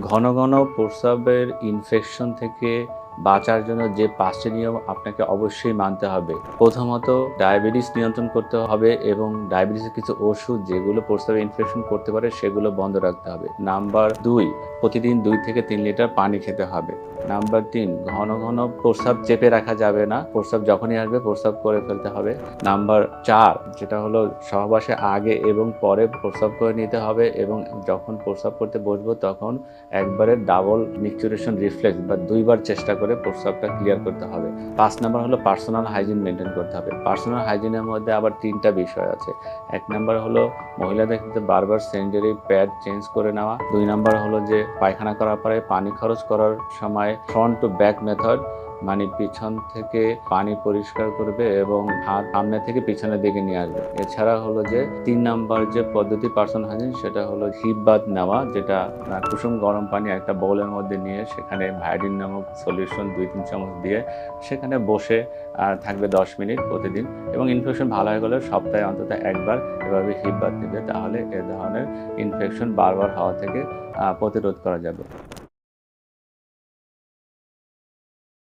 ঘন ঘন প্রস্রাবের ইনফেকশন থেকে বাঁচার জন্য যে পাঁচটি নিয়ম আপনাকে অবশ্যই মানতে হবে। প্রথমত, ডায়াবেটিস নিয়ন্ত্রণ করতে হবে এবং ডায়াবেটিসের কিছু ওষুধ যেগুলো প্রস্রাবে ইনফেকশন করতে পারে, সেগুলো বন্ধ রাখতে হবে। নাম্বার দুই, প্রতিদিন দুই থেকে তিন লিটার পানি খেতে হবে। নাম্বার তিন, ঘন ঘন প্রস্রাব চেপে রাখা যাবে না। প্রস্রাব যখনই আসবে, প্রস্রাব করে ফেলতে হবে। নাম্বার চার, যেটা হলো সহবাসে আগে এবং পরে প্রস্রাব করে নিতে হবে এবং যখন প্রস্রাব করতে বসবো তখন একবারে ডাবল মিক্সচুরেশন রিফ্লেক্স বা দুইবার চেষ্টা করে প্রস্রাবটা ক্লিয়ার করতে হবে। পাঁচ নাম্বার হলো পার্সোনাল হাইজিন মেনটেন করতে হবে। পার্সোনাল হাইজিনের মধ্যে আবার তিনটা বিষয় আছে। এক নাম্বার হলো মহিলাদের ক্ষেত্রে বারবার স্যানিটারি প্যাড চেঞ্জ করে নেওয়া। দুই নাম্বার হলো যে পায়খানা করার পরে পানি খরচ করার সময় ফ্রন্ট টু ব্যাক মেথড মানে পিছন থেকে পানি পরিষ্কার করবে এবং হাত সামনে থেকে পিছনের দিকে নিয়ে আসবে। এছাড়া হলো যে তিন নাম্বার যে পদ্ধতি পার্সন হাইজিন সেটা হলো হিপ বাদ নেওয়া, যেটা কুসুম গরম পানি একটা বোলের মধ্যে নিয়ে সেখানে ভায়োডিন নামক সলিউশন দুই তিন চামচ দিয়ে সেখানে বসে থাকবে দশ মিনিট প্রতিদিন এবং ইনফেকশন ভালো হয়ে গেলে সপ্তাহে অন্তত একবার এভাবে হিপ বাদ নেবে তাহলে এ ধরনের ইনফেকশন বারবার হওয়া থেকে প্রতিরোধ করা যাবে।